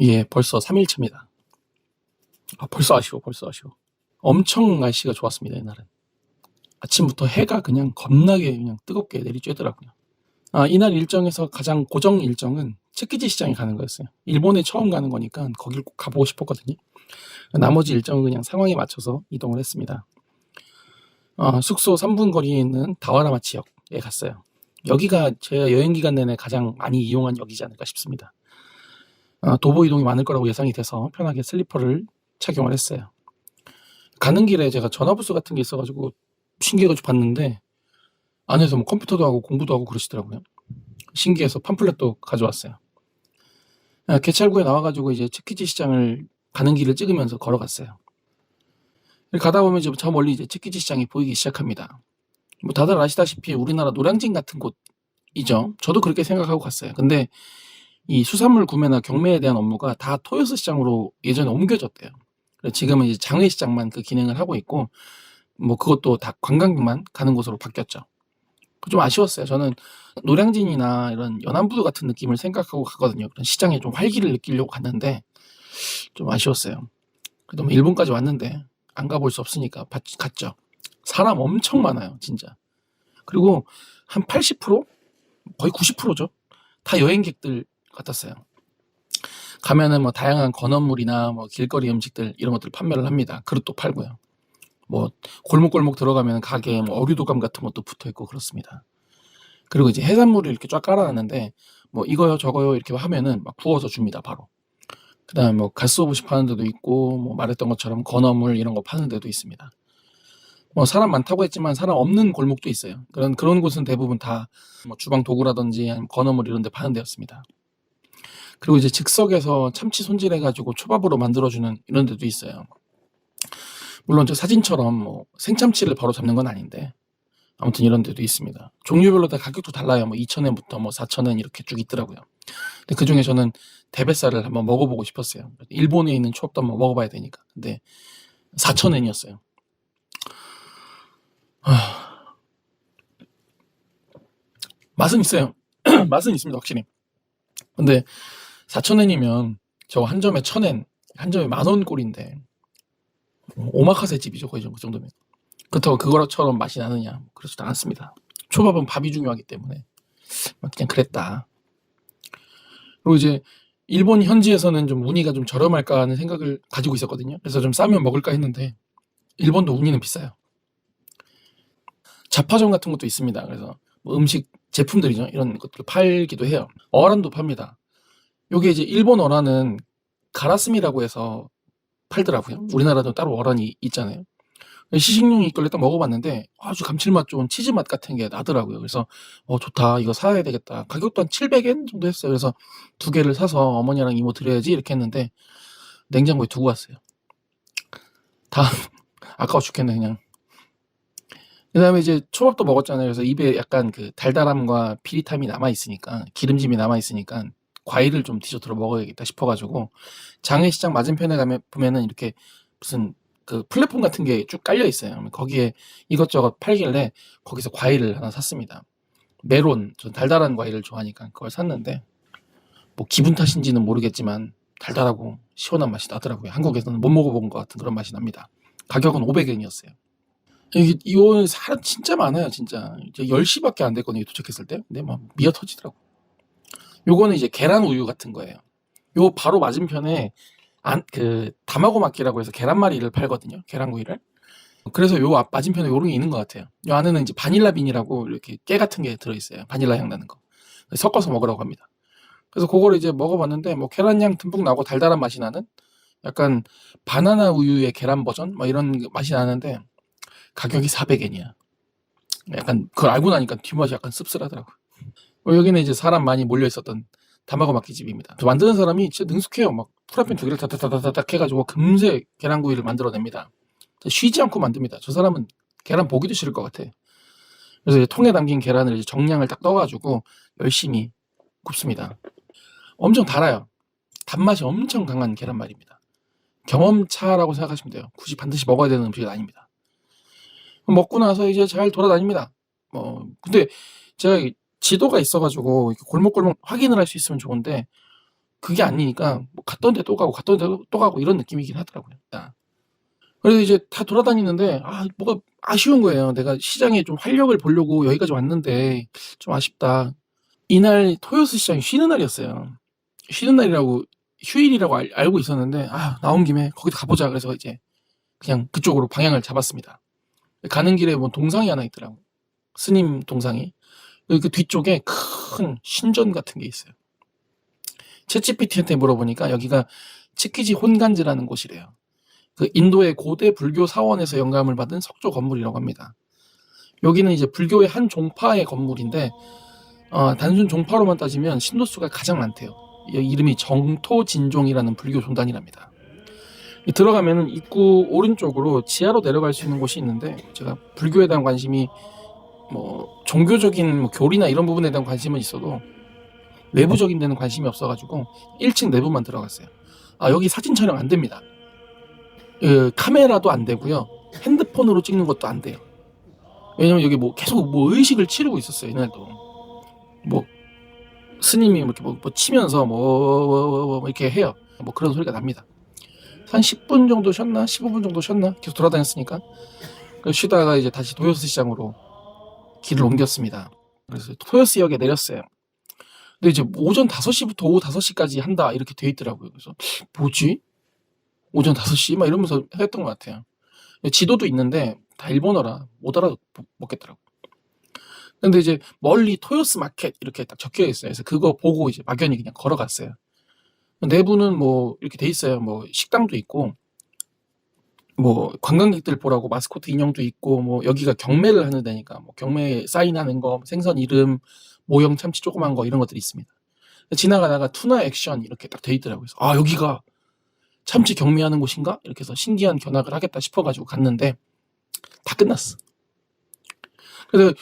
예, 벌써 3일째입니다. 아, 벌써 아쉬워, 벌써 아쉬워. 엄청 날씨가 좋았습니다, 이날은. 아침부터 해가 그냥 겁나게 그냥 뜨겁게 내리쬐더라고요. 아, 이날 일정에서 가장 고정 일정은 츠키지 시장에 가는 거였어요. 일본에 처음 가는 거니까 거길 꼭 가보고 싶었거든요. 나머지 일정은 그냥 상황에 맞춰서 이동을 했습니다. 어, 숙소 3분 거리에 있는 다와라마 지역에 갔어요. 여기가 제가 여행 기간 내내 가장 많이 이용한 역이지 않을까 싶습니다. 어, 도보 이동이 많을 거라고 예상이 돼서 편하게 슬리퍼를 착용을 했어요. 가는 길에 제가 전화부스 같은 게 있어가지고 신기해가지고 봤는데 안에서 뭐 컴퓨터도 하고 공부도 하고 그러시더라고요. 신기해서 팜플렛도 가져왔어요. 아, 개찰구에 나와가지고 이제 츠키지 시장을 가는 길을 찍으면서 걸어갔어요. 가다 보면 이제 저 멀리 이제 츠키지 시장이 보이기 시작합니다. 뭐 다들 아시다시피 우리나라 노량진 같은 곳이죠. 저도 그렇게 생각하고 갔어요. 근데 이 수산물 구매나 경매에 대한 업무가 다 토요스 시장으로 예전에 옮겨졌대요. 지금은 이제 장외 시장만 그 기능을 하고 있고 뭐 그것도 다 관광객만 가는 곳으로 바뀌었죠. 좀 아쉬웠어요. 저는 노량진이나 이런 연안부두 같은 느낌을 생각하고 가거든요. 그런 시장에 좀 활기를 느끼려고 갔는데 좀 아쉬웠어요. 그래도 뭐 일본까지 왔는데 안 가볼 수 없으니까 바- 갔죠. 사람 엄청 많아요, 진짜. 그리고 한 80% 거의 90%죠. 다 여행객들 같았어요. 가면은 뭐 다양한 건어물이나 뭐 길거리 음식들 이런 것들 판매를 합니다. 그릇도 팔고요. 뭐 골목골목 들어가면 가게에 뭐 어류도감 같은 것도 붙어 있고 그렇습니다. 그리고 이제 해산물을 이렇게 쫙 깔아놨는데 뭐 이거요 저거요 이렇게 하면은 막 구워서 줍니다 바로. 그다음에 뭐 가스오브시 파는 데도 있고 뭐 말했던 것처럼 건어물 이런 거 파는 데도 있습니다. 뭐 사람 많다고 했지만 사람 없는 골목도 있어요. 그런 그런 곳은 대부분 다 뭐 주방 도구라든지 건어물 이런 데 파는 데였습니다. 그리고 이제 즉석에서 참치 손질해 가지고 초밥으로 만들어주는 이런 데도 있어요. 물론 저 사진처럼 뭐 생참치를 바로 잡는 건 아닌데 아무튼 이런 데도 있습니다. 종류별로 다 가격도 달라요. 뭐 2,000엔부터 뭐 4,000엔 이렇게 쭉 있더라고요. 근데 그 중에 저는 대뱃살을 한번 먹어보고 싶었어요. 일본에 있는 초밥도 한번 먹어봐야 되니까. 근데 4,000엔이었어요. 맛은 있어요. 맛은 있습니다, 확실히. 근데 4,000엔이면 저 한 점에 1,000엔, 한 점에 만원 꼴인데 오마카세 집이죠, 거의 그 정도면. 그렇다고 그거처럼 맛이 나느냐? 그렇지도 않습니다. 초밥은 밥이 중요하기 때문에 막 그냥 그랬다. 그리고 이제 일본 현지에서는 좀 우니가 좀 저렴할까 하는 생각을 가지고 있었거든요. 그래서 좀 싸면 먹을까 했는데 일본도 우니는 비싸요. 잡화점 같은 것도 있습니다. 그래서 뭐 음식 제품들이죠. 이런 것들을 팔기도 해요. 어란도 팝니다. 요게 이제 일본 어란은 가라스미라고 해서 팔더라고요. 우리나라도 따로 어란이 있잖아요. 시식용이 있길래 딱 먹어봤는데 아주 감칠맛 좋은 치즈 맛 같은 게 나더라고요. 그래서 어 좋다 이거 사야 되겠다. 가격도 한 700엔 정도 했어요. 그래서 두 개를 사서 어머니랑 이모 드려야지 이렇게 했는데 냉장고에 두고 왔어요. 다 아까워 죽겠네 그냥. 그다음에 이제 초밥도 먹었잖아요. 그래서 입에 약간 그 달달함과 비릿함이 남아 있으니까 기름짐이 남아 있으니까 과일을 좀 디저트로 먹어야겠다 싶어가지고 장외시장 맞은편에 가면 보면은 이렇게 무슨 그 플랫폼 같은 게 쭉 깔려 있어요. 거기에 이것저것 팔길래 거기서 과일을 하나 샀습니다. 메론, 전 달달한 과일을 좋아하니까 그걸 샀는데 뭐 기분 탓인지는 모르겠지만 달달하고 시원한 맛이 나더라고요. 한국에서는 못 먹어본 것 같은 그런 맛이 납니다. 가격은 500엔이었어요. 이게 이거 사람 진짜 많아요, 진짜. 이제 10시밖에 안 됐거든요, 도착했을 때. 근데 막 미어 터지더라고. 요거는 이제 계란 우유 같은 거예요. 요 바로 맞은편에 안, 그, 다마고 마키라고 해서 계란말이를 팔거든요. 계란구이를. 그래서 요 앞 맞은편에 요런 게 있는 것 같아요. 요 안에는 이제 바닐라 빈이라고 이렇게 깨 같은 게 들어있어요. 바닐라 향 나는 거. 섞어서 먹으라고 합니다. 그래서 그거를 이제 먹어봤는데 뭐 계란 향 듬뿍 나고 달달한 맛이 나는 약간 바나나 우유의 계란 버전 뭐 이런 맛이 나는데 가격이 400엔이야. 약간 그걸 알고 나니까 뒷맛이 약간 씁쓸하더라고. 요 여기는 이제 사람 많이 몰려 있었던 다마고 마키 집입니다. 저 만드는 사람이 진짜 능숙해요. 막 프라이팬 두 개를 다다다다닥 해가지고 금세 계란구이를 만들어냅니다. 쉬지 않고 만듭니다. 저 사람은 계란 보기도 싫을 것 같아. 그래서 통에 담긴 계란을 이제 정량을 딱 떠가지고 열심히 굽습니다. 엄청 달아요. 단맛이 엄청 강한 계란말입니다. 경험차라고 생각하시면 돼요. 굳이 반드시 먹어야 되는 음식은 아닙니다. 먹고 나서 이제 잘 돌아다닙니다. 뭐 근데 제가 지도가 있어가지고 골목골목 확인을 할 수 있으면 좋은데 그게 아니니까 뭐 가- 갔던 데 또 가고 갔던 데 또 가고 이런 느낌이긴 하더라고요. 아. 그래서 이제 다 돌아다니는데 아 뭐가 아쉬운 거예요. 내가 시장에 좀 활력을 보려고 여기까지 왔는데 좀 아쉽다. 이날 토요스 시장이 쉬는 날이었어요. 쉬는 날이라고 휴일이라고 알, 알고 있었는데 아 나온 김에 거기도 가보자 그래서 이제 그냥 그쪽으로 방향을 잡았습니다. 가는 길에 뭐 동상이 하나 있더라고. 스님 동상이. 그 뒤쪽에 큰 신전 같은 게 있어요. 채찌피티한테 물어보니까 여기가 치키지 혼간즈라는 곳이래요. 그 인도의 고대 불교 사원에서 영감을 받은 석조 건물이라고 합니다. 여기는 이제 불교의 한 종파의 건물인데 어, 단순 종파로만 따지면 신도수가 가장 많대요. 이 이름이 정토진종이라는 불교 종단이랍니다. 이 들어가면은 입구 오른쪽으로 지하로 내려갈 수 있는 곳이 있는데 제가 불교에 대한 관심이 뭐 종교적인 뭐 교리나 이런 부분에 대한 관심은 있어도 외부적인 데는 관심이 없어가지고 1층 내부만 들어갔어요. 아 여기 사진 촬영 안 됩니다. 그 카메라도 안 되고요. 핸드폰으로 찍는 것도 안 돼요. 왜냐면 여기 뭐 계속 뭐 의식을 치르고 있었어요 이날도. 뭐 스님이 이렇게 뭐, 뭐 치면서 뭐, 뭐, 뭐, 뭐 이렇게 해요. 뭐 그런 소리가 납니다. 한 10분 정도 쉬었나? 15분 정도 쉬었나? 계속 돌아다녔으니까. 그 쉬다가 이제 다시 도요스 시장으로 길을 옮겼습니다. 그래서 토요스역에 내렸어요. 근데 이제 오전 5시부터 오후 5시까지 한다 이렇게 돼 있더라고요. 그래서 뭐지? 오전 5시? 막 이러면서 했던 것 같아요. 지도도 있는데 다 일본어라 못 알아먹겠더라고. 근데 이제 멀리 토요스 마켓 이렇게 딱 적혀 있어요. 그래서 그거 보고 이제 막연히 그냥 걸어갔어요. 내부는 뭐 이렇게 돼 있어요. 뭐 식당도 있고 뭐 관광객들 보라고 마스코트 인형도 있고 뭐 여기가 경매를 하는 데니까 뭐 경매 사인하는 거 생선 이름 모형 참치 조그만 거 이런 것들이 있습니다. 지나가다가 투나 액션 이렇게 딱 돼 있더라고요. 그래서 아 여기가 참치 경매하는 곳인가 이렇게 해서 신기한 견학을 하겠다 싶어가지고 갔는데 다 끝났어. 그래서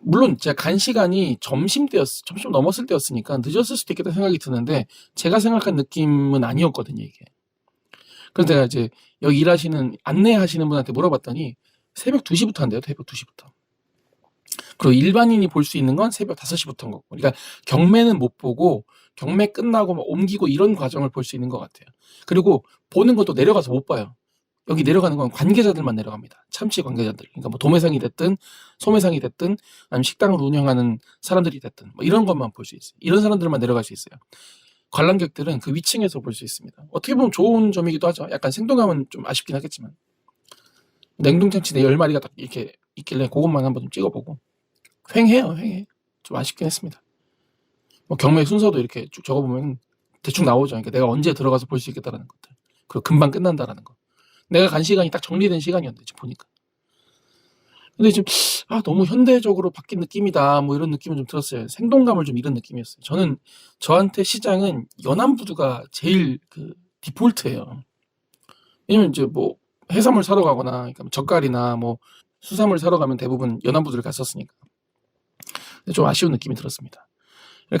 물론 제가 간 시간이 점심 때였, 점심 넘었을 때였으니까 늦었을 수도 있겠다 생각이 드는데 제가 생각한 느낌은 아니었거든요 이게. 그래서 제가 이제 여기 일하시는 안내하시는 분한테 물어봤더니 새벽 2시부터 한대요 새벽 2시부터. 그리고 일반인이 볼 수 있는 건 새벽 5시부터인 거고. 그러니까 경매는 못 보고 경매 끝나고 막 옮기고 이런 과정을 볼 수 있는 것 같아요. 그리고 보는 것도 내려가서 못 봐요. 여기 내려가는 건 관계자들만 내려갑니다. 참치 관계자들. 그러니까 뭐 도매상이 됐든 소매상이 됐든 아니면 식당을 운영하는 사람들이 됐든 뭐 이런 것만 볼 수 있어요. 이런 사람들만 내려갈 수 있어요. 관람객들은 그 위층에서 볼 수 있습니다. 어떻게 보면 좋은 점이기도 하죠. 약간 생동감은 좀 아쉽긴 하겠지만 냉동참치 내 10마리가 딱 이렇게 있길래 그것만 한번 좀 찍어보고 횡해요, 횡해. 좀 아쉽긴 했습니다. 뭐 경매 순서도 이렇게 쭉 적어보면 대충 나오죠. 그러니까 내가 언제 들어가서 볼 수 있겠다라는 것들. 그리고 금방 끝난다라는 거. 내가 간 시간이 딱 정리된 시간이었는데 지금 보니까. 근데 지금 아 너무 현대적으로 바뀐 느낌이다 뭐 이런 느낌은 좀 들었어요. 생동감을 좀 잃은 느낌이었어요. 저는 저한테 시장은 연안부두가 제일 그 디폴트예요. 왜냐면 이제 뭐 해산물 사러 가거나 그러니까 뭐 젓갈이나 뭐 수산물 사러 가면 대부분 연안부두를 갔었으니까 좀 아쉬운 느낌이 들었습니다.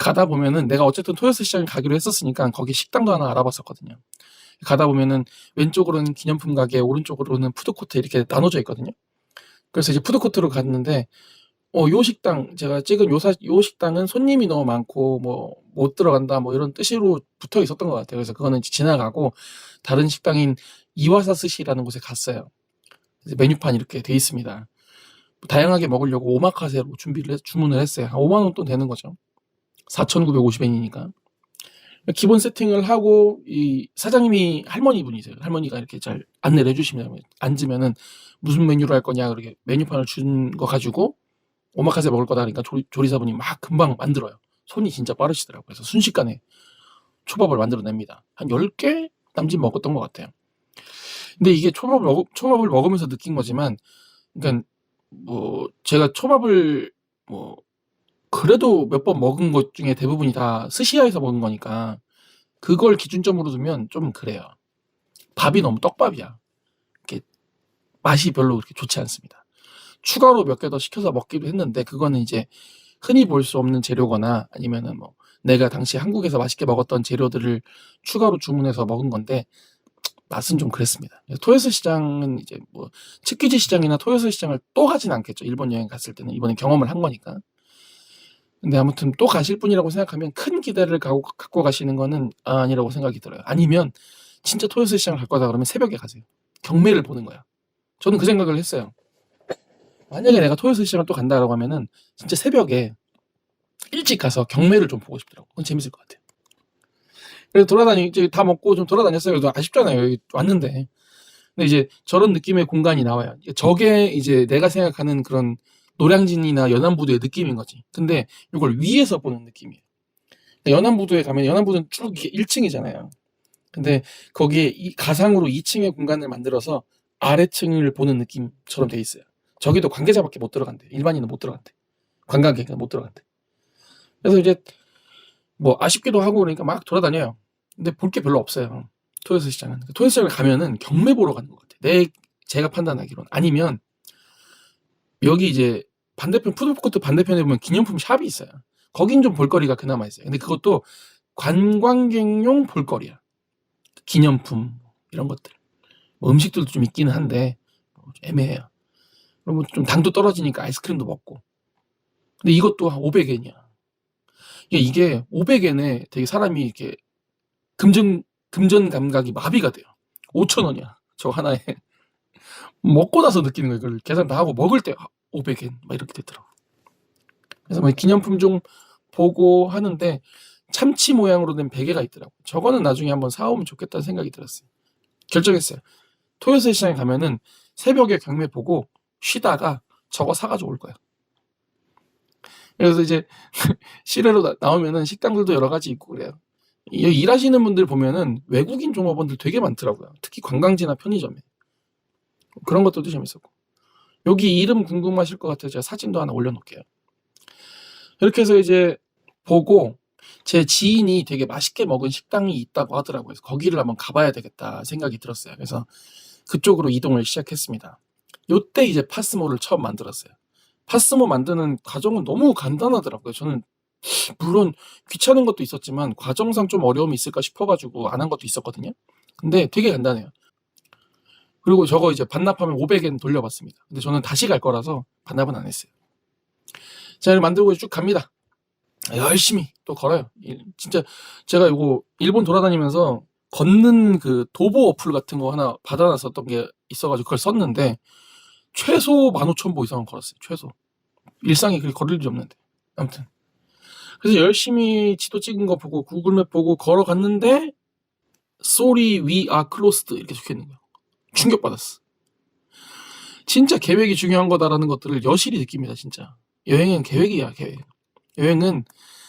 가다 보면은 내가 어쨌든 토요스 시장에 가기로 했었으니까 거기 식당도 하나 알아봤었거든요. 가다 보면은 왼쪽으로는 기념품 가게, 오른쪽으로는 푸드코트 이렇게 나눠져 있거든요. 그래서 이제 푸드코트로 갔는데 어, 요 식당 제가 찍은 요, 사, 요 식당은 손님이 너무 많고 뭐 못 들어간다 뭐 이런 뜻으로 붙어 있었던 것 같아요. 그래서 그거는 지나가고 다른 식당인 이와사 스시라는 곳에 갔어요. 메뉴판 이렇게 돼 있습니다. 다양하게 먹으려고 오마카세로 준비를 해, 주문을 했어요. 한 5만 원 돈 되는 거죠. 4,950엔이니까. 기본 세팅을 하고 이 사장님이 할머니 분이세요. 할머니가 이렇게 잘 안내를 해주시면 앉으면은 무슨 메뉴로 할 거냐 그렇게 메뉴판을 준 거 가지고 오마카세 먹을 거다 그러니까 조리, 조리 사분이 막 금방 만들어요. 손이 진짜 빠르시더라고요. 그래서 순식간에 초밥을 만들어냅니다. 한 10개 남짓 먹었던 것 같아요. 근데 이게 초밥을, 먹, 초밥을 먹으면서 느낀 거지만, 그러니까 뭐 제가 초밥을 뭐 그래도 몇 번 먹은 것 중에 대부분이 다 스시야에서 먹은 거니까 그걸 기준점으로 두면 좀 그래요. 밥이 너무 떡밥이야. 이렇게 맛이 별로 그렇게 좋지 않습니다. 추가로 몇 개 더 시켜서 먹기도 했는데 그거는 이제 흔히 볼 수 없는 재료거나 아니면은 뭐 내가 당시 한국에서 맛있게 먹었던 재료들을 추가로 주문해서 먹은 건데 맛은 좀 그랬습니다. 토요스 시장은 이제 뭐 츠키지 시장이나 토요스 시장을 또 하진 않겠죠. 일본 여행 갔을 때는 이번에 경험을 한 거니까. 근데 아무튼 또 가실 분이라고 생각하면 큰 기대를 가고, 갖고 가시는 거는 아니라고 생각이 들어요. 아니면 진짜 토요스 시장을 갈 거다 그러면 새벽에 가세요. 경매를 보는 거야. 저는 그 생각을 했어요. 만약에 내가 토요스 시장을 또 간다라고 하면은 진짜 새벽에 일찍 가서 경매를 좀 보고 싶더라고. 그건 재밌을 것 같아요. 그래서 돌아다니 이제 다 먹고 좀 돌아다녔어요. 그래도 아쉽잖아요. 여기 왔는데. 근데 이제 저런 느낌의 공간이 나와요. 저게 이제 내가 생각하는 그런 노량진이나 연안부두의 느낌인 거지. 근데 이걸 위에서 보는 느낌이에요. 연안부두에 가면 연안부두는 쭉 이렇게 1층이잖아요. 근데 거기에 이 가상으로 2층의 공간을 만들어서 아래층을 보는 느낌처럼 돼 있어요. 저기도 관계자밖에 못 들어간대. 일반인은 못 들어간대. 관광객은 못 들어간대. 그래서 이제 뭐 아쉽기도 하고 그러니까 막 돌아다녀요. 근데 볼 게 별로 없어요. 토요스 시장은. 토요스 시장을 가면은 경매 보러 가는 것 같아요. 내 제가 판단하기로는 아니면 여기 이제 반대편 푸드코트 반대편에 보면 기념품 샵이 있어요. 거긴 좀 볼거리가 그나마 있어요. 근데 그것도 관광객용 볼거리야. 기념품 이런 것들. 뭐 음식들도 좀 있기는 한데 좀 애매해요. 그러면 좀 당도 떨어지니까 아이스크림도 먹고. 근데 이것도 한 500엔이야. 이게, 이게 500엔에 되게 사람이 이렇게 금전 금전 감각이 마비가 돼요. 5천 원이야. 저 하나에 먹고 나서 느끼는 거예요. 그걸 계산 다 하고 먹을 때 500엔 막 이렇게 되더라고. 그래서 뭐 기념품 좀 보고 하는데 참치 모양으로 된 베개가 있더라고. 저거는 나중에 한번 사오면 좋겠다는 생각이 들었어요. 결정했어요. 토요스 시장에 가면은 새벽에 경매 보고 쉬다가 저거 사가지고 올 거야. 그래서 이제 시내로 나- 나오면은 식당들도 여러 가지 있고 그래요. 일하시는 분들 보면은 외국인 종업원들 되게 많더라고요. 특히 관광지나 편의점에. 그런 것들도 재밌었고. 여기 이름 궁금하실 것 같아요. 제가 사진도 하나 올려놓을게요. 이렇게 해서 이제 보고 제 지인이 되게 맛있게 먹은 식당이 있다고 하더라고요. 그래서 거기를 한번 가봐야 되겠다 생각이 들었어요. 그래서 그쪽으로 이동을 시작했습니다. 요때 이제 파스모를 처음 만들었어요. 파스모 만드는 과정은 너무 간단하더라고요. 저는 물론 귀찮은 것도 있었지만 과정상 좀 어려움이 있을까 싶어가지고 안 한 것도 있었거든요. 근데 되게 간단해요. 그리고 저거 이제 반납하면 500엔 돌려받습니다. 근데 저는 다시 갈 거라서 반납은 안 했어요. 자, 이렇게 만들고 쭉 갑니다. 열심히 또 걸어요. 이- 진짜 제가 이거 일본 돌아다니면서 걷는 그 도보 어플 같은 거 하나 받아놨었던 게 있어가지고 그걸 썼는데 최소 15,000보 이상은 걸었어요. 최소. 일상에 그렇게 걸을 일이 없는데. 아무튼. 그래서 열심히 지도 찍은 거 보고 구글맵 보고 걸어갔는데 Sorry, we are closed 이렇게 적혀 있는 거야. 충격받았어. 진짜 계획이 중요한 거다라는 것들을 여실히 느낍니다, 진짜. 여행은 계획이야, 계획. 여행은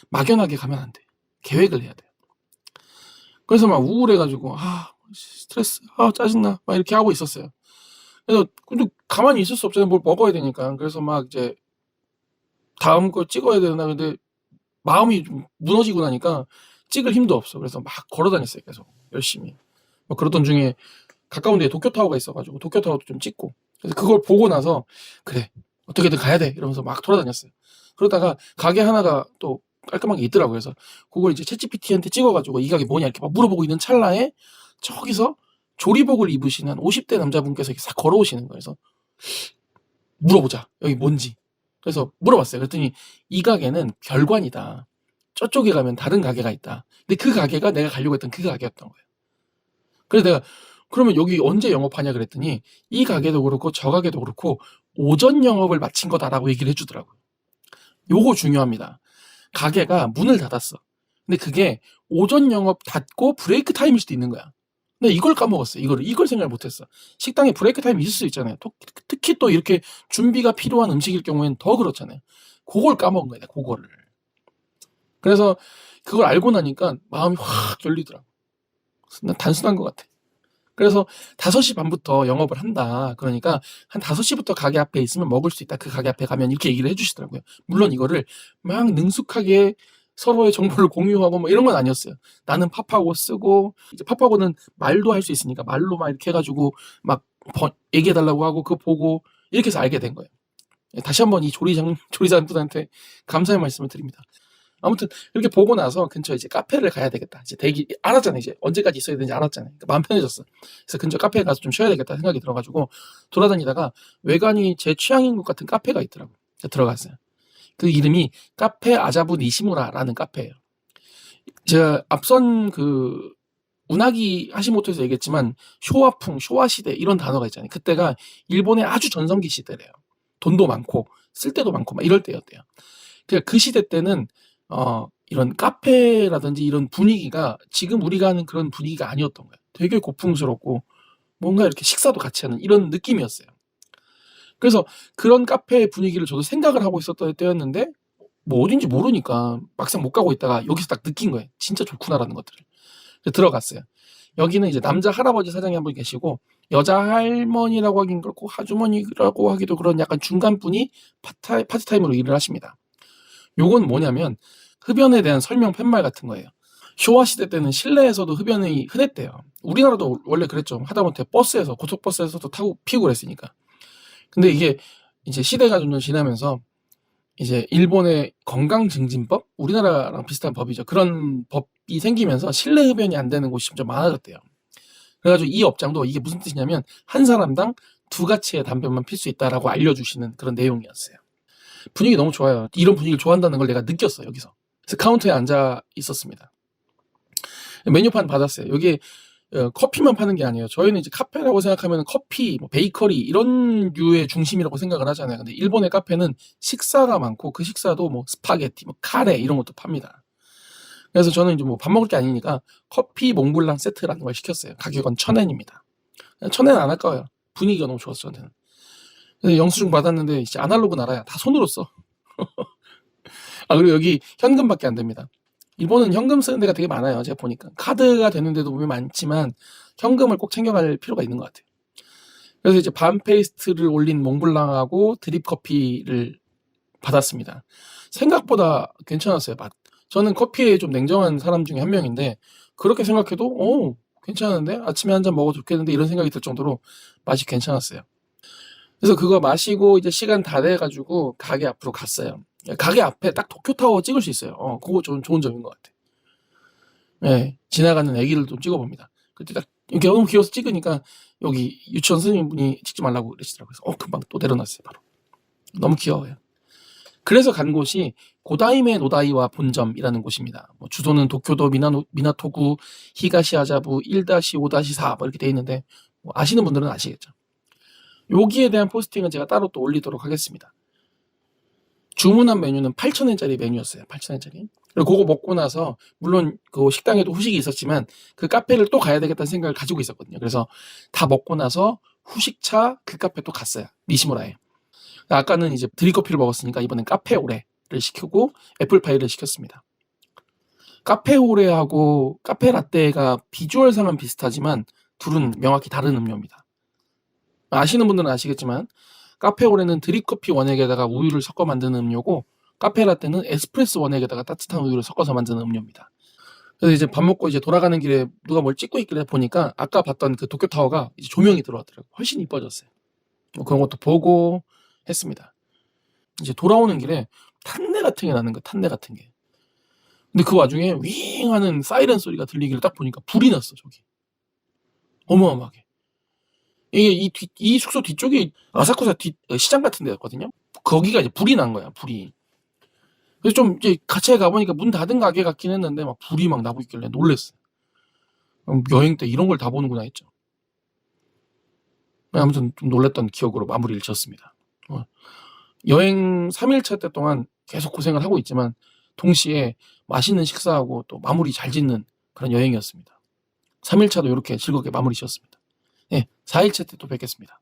막연하게 가면 안 돼. 계획을 해야 돼. 그래서 막 우울해가지고, 아, 스트레스, 아, 짜증나. 막 이렇게 하고 있었어요. 그래서, 근데 가만히 있을 수 없잖아요. 뭘 먹어야 되니까. 그래서 막 이제, 다음 거 찍어야 되나. 근데, 마음이 좀 무너지고 나니까 찍을 힘도 없어. 그래서 막 걸어 다녔어요. 계속. 열심히. 뭐 그러던 중에 가까운 데에 도쿄타워가 있어가지고 도쿄타워도 좀 찍고. 그래서 그걸 보고 나서, 그래. 어떻게든 가야 돼. 이러면서 막 돌아다녔어요. 그러다가 가게 하나가 또 깔끔하게 있더라고요. 그래서 그걸 이제 챗GPT한테 찍어가지고 이 가게 뭐냐 이렇게 막 물어보고 있는 찰나에 저기서 조리복을 입으시는 50대 남자분께서 이렇게 싹 걸어오시는 거예요. 그래서 물어보자. 여기 뭔지. 그래서 물어봤어요. 그랬더니 이 가게는 별관이다. 저쪽에 가면 다른 가게가 있다. 근데 그 가게가 내가 가려고 했던 그 가게였던 거예요. 그래서 내가 그러면 여기 언제 영업하냐 그랬더니 이 가게도 그렇고 저 가게도 그렇고 오전 영업을 마친 거다라고 얘기를 해주더라고요. 요거 중요합니다. 가게가 문을 닫았어. 근데 그게 오전 영업 닫고 브레이크 타임일 수도 있는 거야. 근데 이걸 까먹었어. 이걸 이걸 생각을 못했어. 식당에 브레이크 타임이 있을 수 있잖아요. 또- 특히 또 이렇게 준비가 필요한 음식일 경우에는 더 그렇잖아요. 그걸 까먹은 거야. 그거를. 그래서 그걸 알고 나니까 마음이 확 열리더라고. 난 단순한 것 같아. 그래서 5시 반부터 영업을 한다. 그러니까 한 5시부터 가게 앞에 있으면 먹을 수 있다. 그 가게 앞에 가면 이렇게 얘기를 해주시더라고요. 물론 이거를 막 능숙하게 서로의 정보를 공유하고 뭐 이런 건 아니었어요. 나는 팝하고 쓰고 이제 팝하고는 말도 할 수 있으니까 말로 막 이렇게 해가지고 막 번- 얘기해 달라고 하고 그거 보고 이렇게 해서 알게 된 거예요. 예, 다시 한번 이 조리장 조리사분한테 감사의 말씀을 드립니다. 아무튼 이렇게 보고 나서 근처 이제 카페를 가야 되겠다. 이제 대기 알았잖아요. 이제 언제까지 있어야 되는지 알았잖아요. 그러니까 마음 편해졌어. 그래서 근처 카페에 가서 좀 쉬어야 되겠다 생각이 들어가지고 돌아다니다가 외관이 제 취향인 것 같은 카페가 있더라고. 요 들어갔어요. 그 이름이 카페 아자부 니시무라라는 카페예요. 제가 앞선 그 운하기 하시모토에서 얘기했지만 쇼와풍, 쇼와 시대 이런 단어가 있잖아요. 그때가 일본의 아주 전성기 시대래요. 돈도 많고 쓸 데도 많고 막 이럴 때였대요. 그러니까 그 시대 때는 어 이런 카페라든지 이런 분위기가 지금 우리가 하는 그런 분위기가 아니었던 거예요. 되게 고풍스럽고 뭔가 이렇게 식사도 같이 하는 이런 느낌이었어요. 그래서 그런 카페 분위기를 저도 생각을 하고 있었던 때였는데 뭐 어딘지 모르니까 막상 못 가고 있다가 여기서 딱 느낀 거예요. 진짜 좋구나라는 것들을. 들어갔어요. 여기는 이제 남자 할아버지 사장이 한 분 계시고 여자 할머니라고 하긴 그렇고 하주머니라고 하기도 그런 약간 중간 분이 파타, 파트타임으로 일을 하십니다. 요건 뭐냐면 흡연에 대한 설명 팻말 같은 거예요. 쇼와 시대 때는 실내에서도 흡연이 흔했대요. 우리나라도 원래 그랬죠. 하다못해 버스에서 고속버스에서도 타고 피우고 그랬으니까. 근데 이게 이제 시대가 점점 지나면서 이제 일본의 건강증진법 우리나라랑 비슷한 법이죠. 그런 법이 생기면서 실내 흡연이 안 되는 곳이 점점 많아졌대요. 그래가지고 이 업장도 이게 무슨 뜻이냐면 한 사람당 두 가치의 담배만 필 수 있다라고 알려주시는 그런 내용이었어요. 분위기 너무 좋아요. 이런 분위기를 좋아한다는 걸 내가 느꼈어 여기서. 그래서 카운터에 앉아 있었습니다. 메뉴판 받았어요. 여기 어, 커피만 파는 게 아니에요. 저희는 이제 카페라고 생각하면 커피, 뭐 베이커리 이런 류의 중심이라고 생각을 하잖아요. 근데 일본의 카페는 식사가 많고 그 식사도 뭐 스파게티, 뭐 카레 이런 것도 팝니다. 그래서 저는 이제 뭐 밥 먹을 게 아니니까 커피 몽블랑 세트라는 걸 시켰어요. 가격은 천 엔입니다. 천 엔 안 아까워요. 분위기가 너무 좋았어 저한테는. 그래서 영수증 받았는데 이제 아날로그 나라야. 다 손으로 써. 아 그리고 여기 현금밖에 안 됩니다. 일본은 현금 쓰는 데가 되게 많아요. 제가 보니까 카드가 되는 데도 보면 많지만 현금을 꼭 챙겨갈 필요가 있는 것 같아요. 그래서 이제 반 페이스트를 올린 몽블랑하고 드립 커피를 받았습니다. 생각보다 괜찮았어요. 맛. 저는 커피에 좀 냉정한 사람 중에 한 명인데 그렇게 생각해도 오 괜찮은데 아침에 한 잔 먹어도 좋겠는데 이런 생각이 들 정도로 맛이 괜찮았어요. 그래서 그거 마시고 이제 시간 다 돼가지고 가게 앞으로 갔어요. 가게 앞에 딱 도쿄타워 찍을 수 있어요. 어, 그거 좋은, 좋은 점인 것 같아. 네, 지나가는 애기를 좀 찍어봅니다. 그때 딱 이렇게 너무 귀여워서 찍으니까 여기 유치원 선생님분이 찍지 말라고 그러시더라고요. 그래서 어, 금방 또 내려놨어요, 바로. 너무 귀여워요. 그래서 간 곳이 고다이메 노다이와 본점이라는 곳입니다. 뭐 주소는 도쿄도 미나노, 미나토구 히가시아자부 1-5-4 뭐 이렇게 돼 있는데 뭐 아시는 분들은 아시겠죠. 여기에 대한 포스팅은 제가 따로 또 올리도록 하겠습니다. 주문한 메뉴는 8,000엔짜리 메뉴였어요. 8,000엔짜리. 그리고 그거 먹고 나서 물론 그 식당에도 후식이 있었지만 그 카페를 또 가야 되겠다는 생각을 가지고 있었거든요. 그래서 다 먹고 나서 후식차 그 카페 또 갔어요. 니시무라에. 아까는 이제 드립커피를 먹었으니까 이번엔 카페 오레를 시키고 애플파이를 시켰습니다. 카페 오레하고 카페 라떼가 비주얼상은 비슷하지만 둘은 명확히 다른 음료입니다. 아시는 분들은 아시겠지만 카페 오레는 드립커피 원액에다가 우유를 섞어 만드는 음료고 카페 라떼는 에스프레소 원액에다가 따뜻한 우유를 섞어서 만드는 음료입니다. 그래서 이제 밥 먹고 이제 돌아가는 길에 누가 뭘 찍고 있길래 보니까 아까 봤던 그 도쿄 타워가 이제 조명이 들어왔더라고요. 훨씬 이뻐졌어요. 뭐 그런 것도 보고 했습니다. 이제 돌아오는 길에 탄내 같은 게 나는 거야, 탄내 같은 게. 근데 그 와중에 윙 하는 사이렌 소리가 들리기를 딱 보니까 불이 났어, 저기. 어마어마하게. 이게 이, 뒤, 이 숙소 뒤쪽이 아사쿠사 뒤, 어, 시장 같은 데였거든요. 거기가 이제 불이 난 거야, 불이. 그래서 좀 이제 같이 가보니까 문 닫은 가게 같긴 했는데 막 불이 막 나고 있길래 놀랬어요. 음, 여행 때 이런 걸 다 보는구나 했죠. 아무튼 좀 놀랬던 기억으로 마무리를 지었습니다. 어, 여행 3일차 때 동안 계속 고생을 하고 있지만 동시에 맛있는 식사하고 또 마무리 잘 짓는 그런 여행이었습니다. 3일차도 이렇게 즐겁게 마무리 지었습니다. 네, 4일차 때 또 뵙겠습니다.